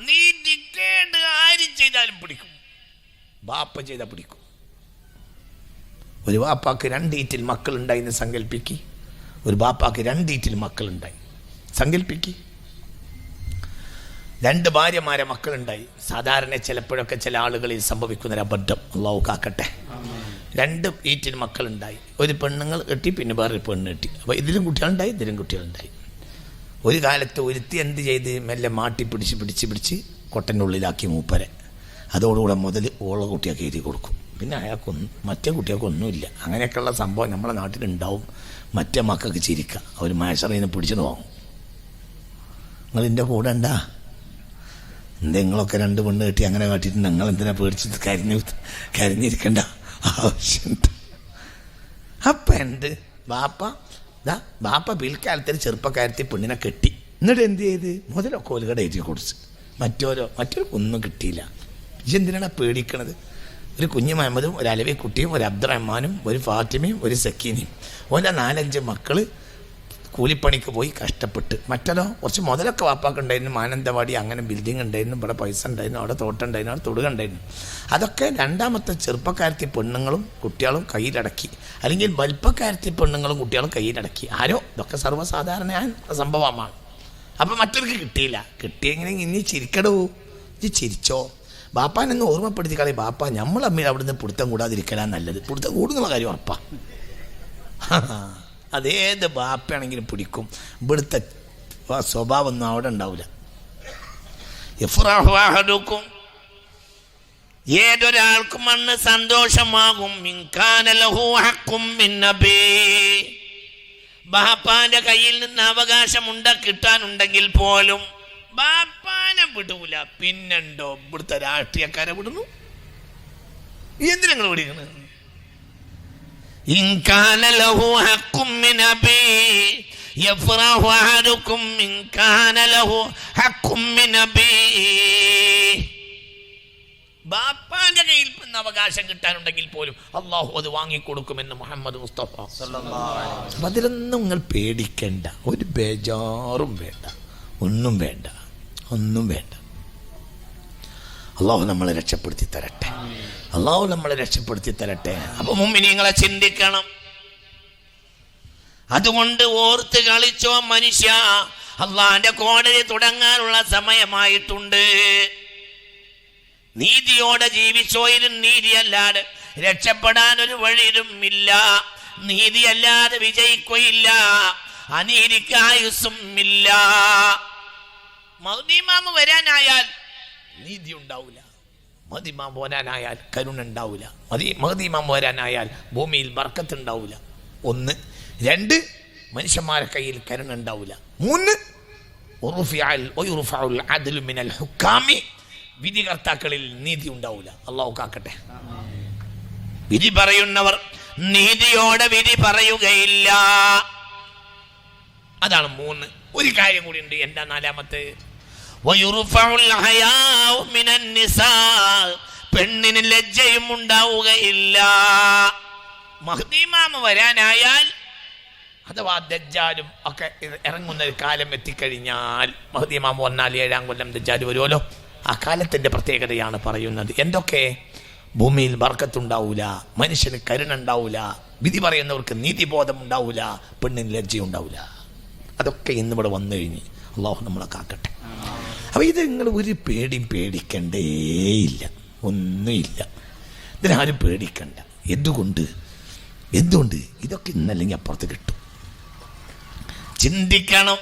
നീതിക്കേട് ആരും ചെയ്താലും പിടിക്കും. ബാപ്പ ചെയ്താൽ പിടിക്കും. ഒരു ബാപ്പാക്ക് രണ്ടീറ്റിൽ മക്കളുണ്ടായി എന്ന് സങ്കല്പിക്ക് ഒരു ബാപ്പാക്ക് രണ്ടീറ്റിൽ മക്കളുണ്ടായി. സങ്കല്പിക്ക് രണ്ട് ഭാര്യമാരെ മക്കളുണ്ടായി. സാധാരണ ചിലപ്പോഴൊക്കെ ചില ആളുകളിൽ സംഭവിക്കുന്ന ഒരു അബദ്ധം. അള്ളാഹു കാക്കട്ടെ. രണ്ട് ഈറ്റിൽ മക്കളുണ്ടായി. ഒരു പെണ്ണുങ്ങൾ കെട്ടി പിന്നെ വേറൊരു പെണ്ണ് കെട്ടി. അപ്പോൾ ഇതിലും കുട്ടികളുണ്ടായി ഇതിലും കുട്ടികളുണ്ടായി. ഒരു കാലത്ത് ഒരുത്തി എന്ത് ചെയ്ത് മെല്ലെ മാട്ടി പിടിച്ച് പിടിച്ച് പിടിച്ച് കൊട്ടന്റെ ഉള്ളിലാക്കി മൂപ്പരെ. അതോടുകൂടെ മുതൽ ഓള കുട്ടിയൊക്കെ എഴുതി കൊടുക്കും. പിന്നെ അയാൾക്കൊന്നും മറ്റേ കുട്ടികൾക്കൊന്നുമില്ല അങ്ങനെയൊക്കെയുള്ള സംഭവം നമ്മളെ നാട്ടിലുണ്ടാവും. മറ്റേ മക്കൾക്ക് ചിരിക്കുക. അവർ മാഷറിൽ നിന്ന് പിടിച്ചിട്ട് വാങ്ങും. നിങ്ങൾ എന്റെ കൂടെ ഉണ്ടാ. നിങ്ങളൊക്കെ രണ്ട് പെണ്ണ് കെട്ടി അങ്ങനെ കാട്ടിയിട്ട് നിങ്ങൾ എന്തിനാ പേടിച്ച് കരിഞ്ഞ് കരിഞ്ഞിരിക്കണ്ട ആവശ്യമുണ്ട് അപ്പം എന്ത്? ബാപ്പ ദാ ബാപ്പ പിൽക്കാലത്തിൽ ചെറുപ്പക്കാരത്തി പെണ്ണിനെ കെട്ടി. എന്നിട്ട് എന്ത് ചെയ്ത്? മുതലൊക്കെ ഒരു എഴുതി കൊടുത്ത്. മറ്റോരോ മറ്റൊരു ഒന്നും കിട്ടിയില്ല. ഇതെന്തിനാണ് പേടിക്കണത്? ഒരു കുഞ്ഞു മുഹമ്മദും ഒരു അലവി കുട്ടിയും ഒരു അബ്ദുറഹ്മാനും ഒരു ഫാത്തിമയും ഒരു സക്കീനയും. ഓന്റെ നാലഞ്ച് മക്കൾ കൂലിപ്പണിക്ക് പോയി കഷ്ടപ്പെട്ട്. മറ്റതോ കുറച്ച് മുതലൊക്കെ വാപ്പാക്ക് ഉണ്ടായിരുന്നു. മാനന്തവാടി അങ്ങനെ ബിൽഡിംഗ് ഉണ്ടായിരുന്നു. ഇവിടെ പൈസ ഉണ്ടായിരുന്നു. അവിടെ തോട്ടുണ്ടായിരുന്നു അവിടെ തൊടുക ഉണ്ടായിരുന്നു. അതൊക്കെ രണ്ടാമത്തെ ചെറുപ്പക്കാരത്തി പെണ്ണുങ്ങളും കുട്ടികളും കയ്യിലടക്കി. അല്ലെങ്കിൽ വലുപ്പക്കാരത്തി പെണ്ണുങ്ങളും കുട്ടികളും കയ്യിലടക്കി. ആരോ? ഇതൊക്കെ സർവസാധാരണ സംഭവമാണ്. അപ്പം മറ്റവർക്ക് കിട്ടിയില്ല. കിട്ടിയെങ്കിൽ ഇനി ചിരിക്കടോ. ഇത് ചിരിച്ചോ. ബാപ്പാനൊന്ന് ഓർമ്മപ്പെടുത്തി കളി. ബാപ്പ നമ്മൾ അവിടുന്ന് പിടുത്തം കൂടാതിരിക്കലാ നല്ലത്. പിടുത്തം കൂടുന്നുള്ള കാര്യം ഉറപ്പാ. അതേത് ബാപ്പയാണെങ്കിലും പിടിക്കും. ഇവിടുത്തെ സ്വഭാവം ഒന്നും അവിടെ ഉണ്ടാവില്ല ഇഫ്രാഹു അഹദുക്കും ഏതൊരാൾക്കും അന്ന് സന്തോഷമാകും. ബാപ്പാന്റെ കയ്യിൽ നിന്ന് അവകാശമുണ്ട കിട്ടാനുണ്ടെങ്കിൽ പോലും ബാപ്പാനെ വിടൂല. പിന്നെണ്ടോ ഇവിടുത്തെ രാഷ്ട്രീയക്കാരെ വിടുന്നു. എന്തിനങ്ങൾ നിങ്ങൾ വിളിക്കുന്നത് إن كان له حق من أبيه يفرح أحدكم إن كان له حق من أبيه ബാപ്പാന്റെ കയ്യിൽ നിന്ന് അവകാശം കിട്ടാനുണ്ടെങ്കിൽ പോലും അള്ളാഹു അത് വാങ്ങിക്കൊടുക്കുമെന്ന് മുഹമ്മദ് മുസ്തഫ അപ്പൊ അതിലൊന്നും നിങ്ങൾ പേടിക്കണ്ട ഒരു ബേജാറും വേണ്ട ഒന്നും വേണ്ട ഒന്നും വേണ്ട അള്ളാഹു നമ്മളെ രക്ഷപ്പെടുത്തി തരട്ടെ. അള്ളാഹു നമ്മളെ രക്ഷപ്പെടുത്തി തരട്ടെ. അപ്പൊ മുമ്പിനിങ്ങളെ ചിന്തിക്കണം. അതുകൊണ്ട് ഓർത്ത് കളിച്ചോ മനുഷ്യ അള്ളാന്റെ കോടതി തുടങ്ങാനുള്ള സമയമായിട്ടുണ്ട്. നീതിയോടെ ജീവിച്ചോയിലും നീതിയല്ലാതെ രക്ഷപ്പെടാൻ ഒരു വഴിയും ഇല്ല. നീതിയല്ലാതെ വിജയിക്കുകയില്ല. അനീതിക്കായുസും ഇല്ല. മൗദിമാമ് വരാനായാൽ നീതി ഉണ്ടാവില്ല മതിമാം പോരാനായാൽ കരുണ ഉണ്ടാവില്ല മതി മഹതിമാം പോരാനായാൽ ഭൂമിയിൽ ബർക്കത്ത് ഉണ്ടാവില്ല ഒന്ന്. രണ്ട് മനുഷ്യന്മാരെ കയ്യിൽ കരുണ ഉണ്ടാവില്ല മൂന്ന് വിധികർത്താക്കളിൽ നീതി ഉണ്ടാവില്ല അള്ളാഹു കാക്കട്ടെ. വിധി പറയുന്നവർ നീതിയോടെ വിധി പറയുകയില്ല. അതാണ് മൂന്ന്. ഒരു കാര്യം കൂടി ഉണ്ട്. എന്താ നാലാമത്തെ? പെണ്ണിന് ലജ്ജയും ഉണ്ടാവുകയില്ല. മഹദീമാമ വരാനായാൽ അഥവാ ദജ്ജാലും ഒക്കെ ഇറങ്ങുന്ന ഒരു കാലം എത്തിക്കഴിഞ്ഞാൽ മഹദീമാമ വന്നാൽ ഏഴാം കൊല്ലം ദജ്ജാൽ വരുമല്ലോ ആ കാലത്തിന്റെ പ്രത്യേകതയാണ് പറയുന്നത്. എന്തൊക്കെ? ഭൂമിയിൽ വർക്കത്തുണ്ടാവൂല മനുഷ്യന് കരുണ ഉണ്ടാവൂല വിധി പറയുന്നവർക്ക് നീതിബോധം ഉണ്ടാവൂല പെണ്ണിന് ലജ്ജ ഉണ്ടാവൂല അതൊക്കെ ഇന്നിവിടെ വന്നു കഴിഞ്ഞ് അള്ളാഹു നമ്മളെ കാക്കട്ടെ. അപ്പൊ ഇത് നിങ്ങൾ ഒരു പേടിയും പേടിക്കണ്ടേയില്ല. ഒന്നുമില്ല. ഇതിനാരും പേടിക്കണ്ട. എന്തുകൊണ്ട്? എന്തുകൊണ്ട്? ഇതൊക്കെ ഇന്നല്ലെങ്കിൽ അപ്പുറത്ത് കിട്ടും. ചിന്തിക്കണം.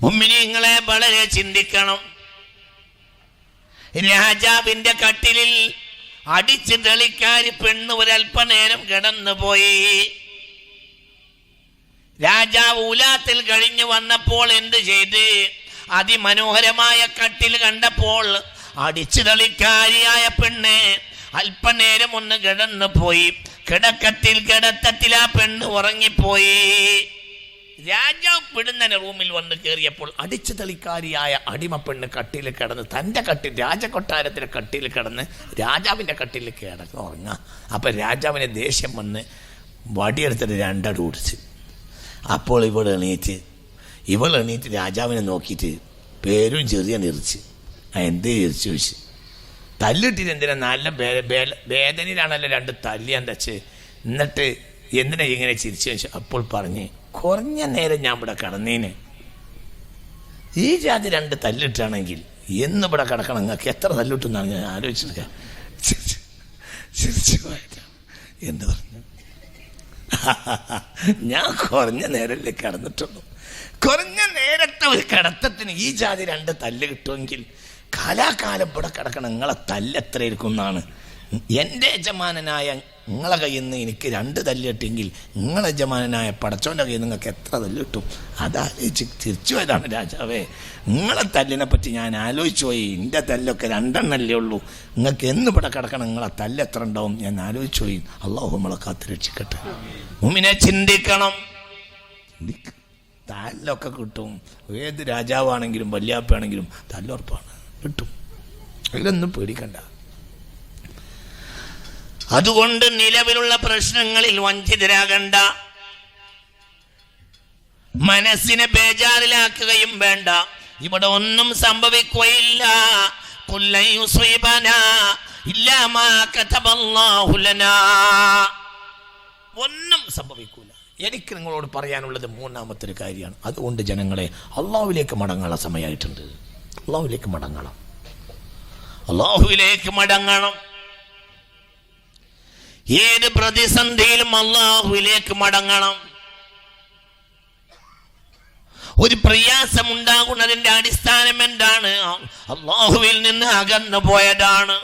മുമ്മിനിങ്ങളെ വളരെ ചിന്തിക്കണം. രാജാവിന്റെ കട്ടിലിൽ അടിച്ചു തെളിക്കാരി പെണ്ണ് ഒരല്പനേരം കിടന്നുപോയി. രാജാവ് ഉലാത്തിൽ കഴിഞ്ഞു വന്നപ്പോൾ എന്ത് ചെയ്ത്? അതിമനോഹരമായ കട്ടിൽ കണ്ടപ്പോൾ അടിച്ചു തളിക്കാരിയായ പെണ്ണ് അല്പനേരം ഒന്ന് കിടന്നു പോയി. കിടക്കത്തിൽ കിടത്തത്തിൽ ആ പെണ്ണ് ഉറങ്ങിപ്പോയി. രാജാവ് പിടുന്നനെ റൂമിൽ വന്ന് കയറിയപ്പോൾ അടിച്ചു തളിക്കാരിയായ അടിമ പെണ്ണ് കട്ടിൽ കിടന്ന് തന്റെ കട്ടിൽ രാജകൊട്ടാരത്തിന്റെ കട്ടിൽ കിടന്ന് രാജാവിന്റെ കട്ടിൽ കിടന്ന് ഉറങ്ങാം അപ്പം രാജാവിനെ ദേഷ്യം വന്ന് വടിയെടുത്തിട്ട് രണ്ടടി ഓടിച്ച്. അപ്പോൾ ഇവൾ എണീറ്റ് ഇവൾ എണീറ്റ് രാജാവിനെ നോക്കിയിട്ട് പേരും ചെറിയ നിറച്ച്. ആ എന്തേ ചിരിച്ചു ചോദിച്ചു. തല്ലിട്ടിട്ട് എന്തിനാ നല്ല വേദനയിലാണല്ലോ രണ്ട് തല്ലി എന്താ എന്നിട്ട് എന്തിനാ ഇങ്ങനെ ചിരിച്ചു ചോദിച്ചു അപ്പോൾ പറഞ്ഞ് കുറഞ്ഞ നേരം ഞാൻ ഇവിടെ കടന്നേനെ. ഈ ജാതി രണ്ട് തല്ലിട്ടാണെങ്കിൽ എന്ന് ഇവിടെ കിടക്കണം? നിങ്ങൾക്ക് എത്ര തല്ലിട്ടെന്നാണ് ഞാൻ ആലോചിച്ചത് ചിരിച്ചു പോയിട്ടാണ് എന്ന് പറഞ്ഞു. ഞാൻ കുറഞ്ഞ നേരല്ലേ കടന്നിട്ടുള്ളൂ. കുറഞ്ഞ നേരത്തെ ഒരു കടത്തത്തിന് ഈ ജാതി രണ്ട് തല്ല് കിട്ടുമെങ്കിൽ കാലാകാലം ഇവിടെ കിടക്കണം നിങ്ങളെ തല്ല് എത്ര ഇരിക്കും എന്നാണ് എന്റെ യജമാനനായ നിങ്ങളെ കയ്യിൽ നിന്ന് എനിക്ക് രണ്ട് തല്ലിട്ടെങ്കിൽ നിങ്ങളെ യജമാനനായ പടച്ചോന്റെ കയ്യിൽ നിങ്ങൾക്ക് എത്ര തല്ലിട്ടും അത് അതാലോചിച്ച് തിരിച്ചു പോയതാണ് രാജാവേ. നിങ്ങളെ തല്ലിനെ പറ്റി ഞാൻ ആലോചിച്ചു പോയി. എന്റെ തല്ലൊക്കെ രണ്ടെണ്ണല്ലേ ഉള്ളൂ. നിങ്ങൾക്ക് എന്ന് ഇവിടെ കിടക്കണം? നിങ്ങളെ തല്ല് എത്ര ഉണ്ടാവും? ഞാൻ ആലോചിച്ചു പോയി. അള്ളാഹു നമ്മളെ കാത്തു രക്ഷിക്കട്ടെ. ചിന്തിക്കണം. ചിന്തിക്ക. തല്ലൊക്കെ കിട്ടും. ഏത് രാജാവാണെങ്കിലും വല്യാപ്പാണെങ്കിലും തല്ലുറപ്പാണ്. കിട്ടും. അതിലൊന്നും പേടിക്കണ്ട. അതുകൊണ്ട് നിലവിലുള്ള പ്രശ്നങ്ങളിൽ വഞ്ചിതരാകണ്ട. മനസ്സിനെ ബേജാറിലാക്കുകയും വേണ്ട. ഇവിടെ ഒന്നും സംഭവിക്കുകയില്ല. ഒന്നും സംഭവിക്കൂല. എനിക്ക് നിങ്ങളോട് പറയാനുള്ളത് മൂന്നാമത്തെ ഒരു കാര്യമാണ്. അതുകൊണ്ട് ജനങ്ങളെ അള്ളാഹുവിലേക്ക് മടങ്ങാനുള്ള സമയമായിട്ടുണ്ട്. അള്ളാഹുവിലേക്ക് മടങ്ങണം. അള്ളാഹുവിലേക്ക് മടങ്ങണം. ഏത് പ്രതിസന്ധിയിലും അള്ളാഹുവിലേക്ക് മടങ്ങണം. ഒരു പ്രയാസം ഉണ്ടാകുന്നതിന്റെ അടിസ്ഥാനം എന്താണ്? അള്ളാഹുവിൽ നിന്ന് അകന്നു പോയതാണ്.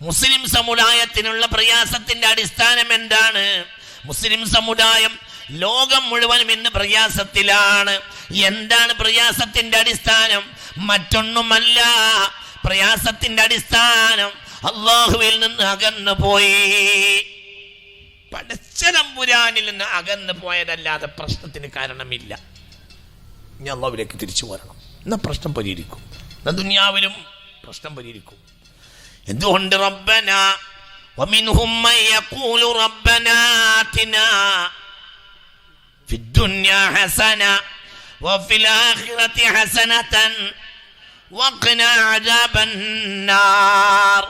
മുസ്ലിം സമുദായത്തിനുള്ള പ്രയാസത്തിന്റെ അടിസ്ഥാനം എന്താണ്? മുസ്ലിം സമുദായം ലോകം മുഴുവനും ഇന്ന് പ്രയാസത്തിലാണ്. എന്താണ് പ്രയാസത്തിന്റെ അടിസ്ഥാനം? മറ്റൊന്നുമല്ല. പ്രയാസത്തിന്റെ അടിസ്ഥാനം അള്ളാഹുവിൽ നിന്ന് അകന്നു പോയി പടച്ചതമ്പുരാനിൽ നിന്ന് അകന്നു പോയതല്ലാതെ പ്രശ്നത്തിന് കാരണമില്ല ഇനി അള്ളാഹുവിലേക്ക് തിരിച്ചു വരണം എന്നാ പ്രശ്നം പരിഹരിക്കും എന്നാ ദുനിയാവിലും പ്രശ്നം പരിഹരിക്കും എന്തുകൊണ്ട് റബ്ബന ومنهم من يقول ربنا آتنا في الدنيا حسنة وفي الآخرة حسنة وقنا عذاب النار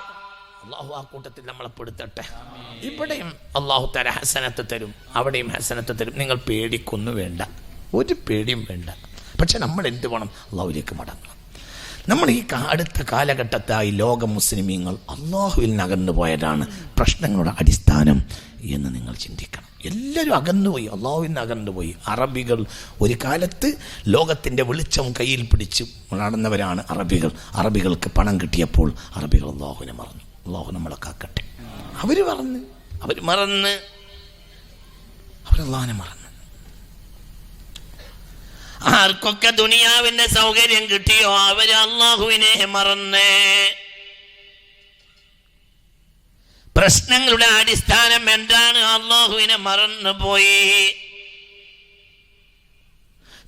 അള്ളാഹു ആ കൂട്ടത്തിൽ നമ്മളെ പെടുത്തട്ടെ. ഇവിടെയും അള്ളാഹു തല ഹസനത്ത് തരും. അവിടെയും ഹസനത്ത് തരും. നിങ്ങൾ പേടിക്കൊന്നും വേണ്ട. ഒരു പേടിയും വേണ്ട. പക്ഷെ നമ്മൾ എന്ത് വേണം? അള്ളാഹുലേക്ക് മടങ്ങണം. നമ്മൾ ഈ അടുത്ത കാലഘട്ടത്തായി ലോക മുസ്ലിമീങ്ങൾ അള്ളാഹുവിൽ അകന്നു പോയതാണ് പ്രശ്നങ്ങളുടെ അടിസ്ഥാനം എന്ന് നിങ്ങൾ ചിന്തിക്കണം. എല്ലാവരും അകന്നുപോയി. അള്ളാഹുവിൽ നിന്ന് അകന്നുപോയി അറബികൾ ഒരു കാലത്ത് ലോകത്തിന്റെ വെളിച്ചം കയ്യിൽ പിടിച്ച് നടന്നവരാണ് അറബികൾ. അറബികൾക്ക് പണം കിട്ടിയപ്പോൾ അറബികൾ അള്ളാഹുവിനെ മറന്നു. അള്ളാഹു നമ്മളെ കാക്കട്ടെ. അവർ മറന്ന്. അവർ മറന്ന്. അവരല്ലാനെ മറന്ന്. ആർക്കൊക്കെ ദുനിയാവിന്റെ സൗകര്യം കിട്ടിയോ? അവർ അള്ളാഹുവിനെ മറന്ന്. പ്രശ്നങ്ങളുടെ അടിസ്ഥാനം എന്താണ്? അള്ളാഹുവിനെ മറന്നു പോയി.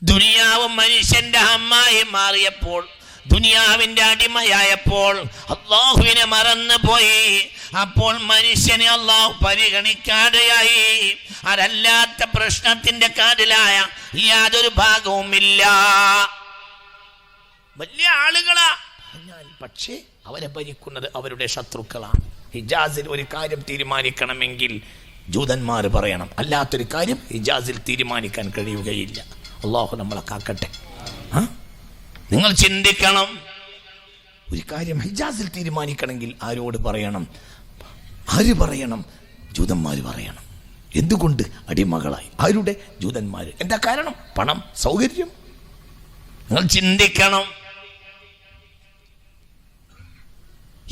ദുനിയാവും മനുഷ്യന്റെ അമ്മായി മാറിയപ്പോൾ ദുനിയാവിന്റെ അടിമയായപ്പോൾ അള്ളാഹുവിനെ മറന്നു പോയി അപ്പോൾ മനുഷ്യനെ അള്ളാഹു പരിഗണിക്കാതെയായി. അതല്ലാത്ത പ്രശ്നത്തിന്റെ കാതിലായ യാതൊരു ഭാഗവുമില്ല. വലിയ ആളുകളാ. പക്ഷേ അവരെ ഭരിക്കുന്നത് അവരുടെ ശത്രുക്കളാണ്. ഹിജാസിൽ ഒരു കാര്യം തീരുമാനിക്കണമെങ്കിൽ ജൂതന്മാർ പറയണം. അല്ലാത്തൊരു കാര്യം ഹിജാസിൽ തീരുമാനിക്കാൻ കഴിയുകയില്ല. അള്ളാഹു നമ്മളെ കാക്കട്ടെ. ആ? നിങ്ങൾ ചിന്തിക്കണം. ഒരു കാര്യം ഹിജാസിൽ തീരുമാനിക്കണമെങ്കിൽ ആരോട് പറയണം? ആര് പറയണം? ജൂതന്മാർ പറയണം. എന്തുകൊണ്ട് അടിമകളായി? ആരുടെ? ജൂതന്മാർ എന്താ കാരണം? പണം സൗകര്യം. നിങ്ങൾ ചിന്തിക്കണം.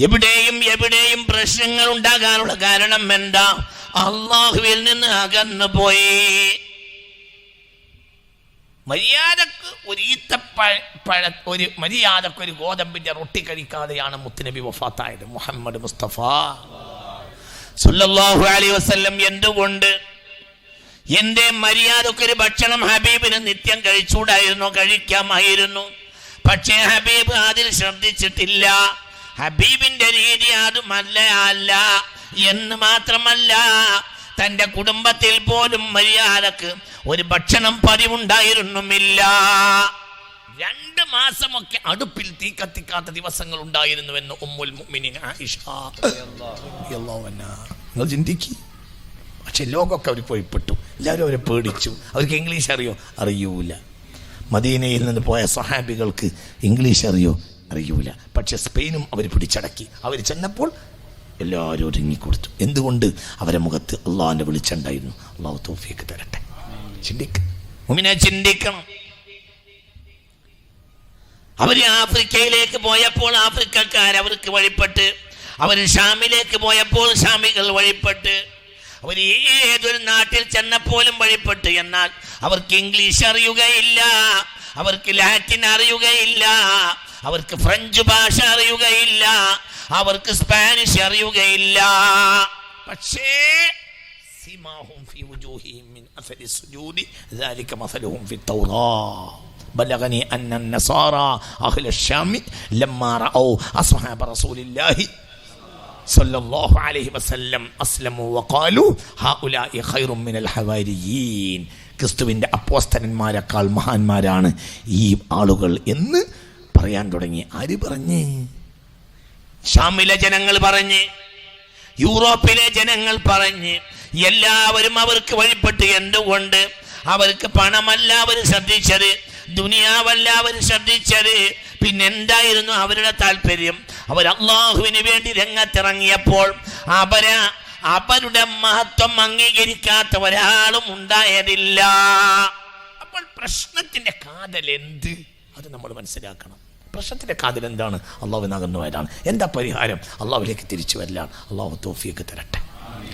എവിടെയും എവിടെയും പ്രശ്നങ്ങൾ ഉണ്ടാകാനുള്ള കാരണം എന്താ? അള്ളാഹുവിൽ നിന്ന് അകന്നു പോയി മര്യാദയ്ക്ക് ഒരു ഈത്തപ്പഴ പഴ ഒരു മര്യാദയ്ക്ക് ഒരു ഗോതമ്പിന്റെ റൊട്ടി കഴിക്കാതെയാണ് മുത്തുനബി വഫാത്തായത്. മുഹമ്മദ് മുസ്തഫ. സുല്ലാഹു അലൈഹി വസ്ല്ലം എന്തുകൊണ്ട് എന്റെ മര്യാദയ്ക്ക് ഒരു ഭക്ഷണം ഹബീബിന് നിത്യം കഴിച്ചൂടായിരുന്നു കഴിക്കാമായിരുന്നു? പക്ഷേ ഹബീബ് അതിൽ ശ്രദ്ധിച്ചിട്ടില്ല. ഹബീബിന്റെ രീതി അതുമല്ല അല്ല എന്ന് മാത്രമല്ല തന്റെ കുടുംബത്തിൽ പോലും മര്യാദയ്ക്ക് ഒരു ഭക്ഷണം പതിവുണ്ടായിരുന്നുമില്ല രണ്ട് മാസമൊക്കെ അടുപ്പിൽ തീ കത്തിക്കാത്ത ദിവസങ്ങൾ ഉണ്ടായിരുന്നുവെന്ന് ഉമ്മുൽ. നിങ്ങൾ ചിന്തിക്കി. പക്ഷെ ലോകമൊക്കെ അവർ പോയിപ്പെട്ടു എല്ലാവരും അവരെ പേടിച്ചു. അവർക്ക് ഇംഗ്ലീഷ് അറിയോ? അറിയൂല. മദീനയിൽ നിന്ന് പോയ സഹാബികൾക്ക് ഇംഗ്ലീഷ് അറിയോ? അറിയൂല. പക്ഷെ സ്പെയിനും അവർ പിടിച്ചടക്കി. അവർ ചെന്നപ്പോൾ എല്ലാവരും ഒരുങ്ങിക്കൊടുത്തു എന്തുകൊണ്ട്? അവരെ മുഖത്ത് അള്ളാഹുവിന്റെ വിളിച്ചുണ്ടായിരുന്നു അള്ളാഹു തോഫിയൊക്കെ തരട്ടെ. ചിന്തിക്കണം ചിന്തിക്കണം. അവർ ആഫ്രിക്കയിലേക്ക് പോയപ്പോൾ ആഫ്രിക്കക്കാർ അവർക്ക് വഴിപ്പെട്ട് അവർ ഷാമിലേക്ക് പോയപ്പോൾ ഷാമികൾ വഴിപ്പെട്ട് അവർ ഏതൊരു നാട്ടിൽ ചെന്നപ്പോലും വഴിപ്പെട്ട്. എന്നാൽ അവർക്ക് ഇംഗ്ലീഷ് അറിയുകയില്ല അവർക്ക് ലാറ്റിൻ അറിയുകയില്ല അവർക്ക് ഫ്രഞ്ച് ഭാഷ അറിയുകയില്ല അവർക്ക് സ്പാനിഷ് അറിയുകയില്ല പക്ഷേ سيماهم في وجوههم من أثر السجود ذلك مثلهم في التوراة بلغني أن النصارى أهل الشام لما رأوا أصحاب رسول الله صلى الله عليه وسلم أسلموا وقالوا هؤلاء خير من الحواريين ക്രിസ്തുവിൻ്റെ അപ്പോസ്തനന്മാരെക്കാൾ മഹാന്മാരാണ് ഈ ആളുകൾ എന്ന് പറയാൻ തുടങ്ങി ആര് പറഞ്ഞ് ഷാമിലെ ജനങ്ങൾ പറഞ്ഞ് യൂറോപ്പിലെ ജനങ്ങൾ പറഞ്ഞ് എല്ലാവരും അവർക്ക് വഴിപ്പെട്ട് എന്തുകൊണ്ട് അവർക്ക് പണമല്ല അവർ ശ്രദ്ധിച്ചത് ദുനിയാവല്ല അവർ ശ്രദ്ധിച്ചത് പിന്നെന്തായിരുന്നു അവരുടെ താല്പര്യം? അവർ അള്ളാഹുവിന് വേണ്ടി രംഗത്തിറങ്ങിയപ്പോൾ അവര അവരുടെ മഹത്വം അംഗീകരിക്കാത്ത ഒരാളും ഉണ്ടായതില്ല. അപ്പോൾ പ്രശ്നത്തിന്റെ കാതൽ എന്ത് അത് നമ്മൾ മനസ്സിലാക്കണം. പ്രശ്നത്തിന്റെ കാതിലെന്താണ്? എന്താണ് അള്ളാഹു നകർന്നു വരാണ് എന്താ പരിഹാരം? അള്ളാഹുലേക്ക് തിരിച്ചു വരലാണ്. അള്ളാഹു തോഫിയൊക്കെ തരട്ടെ.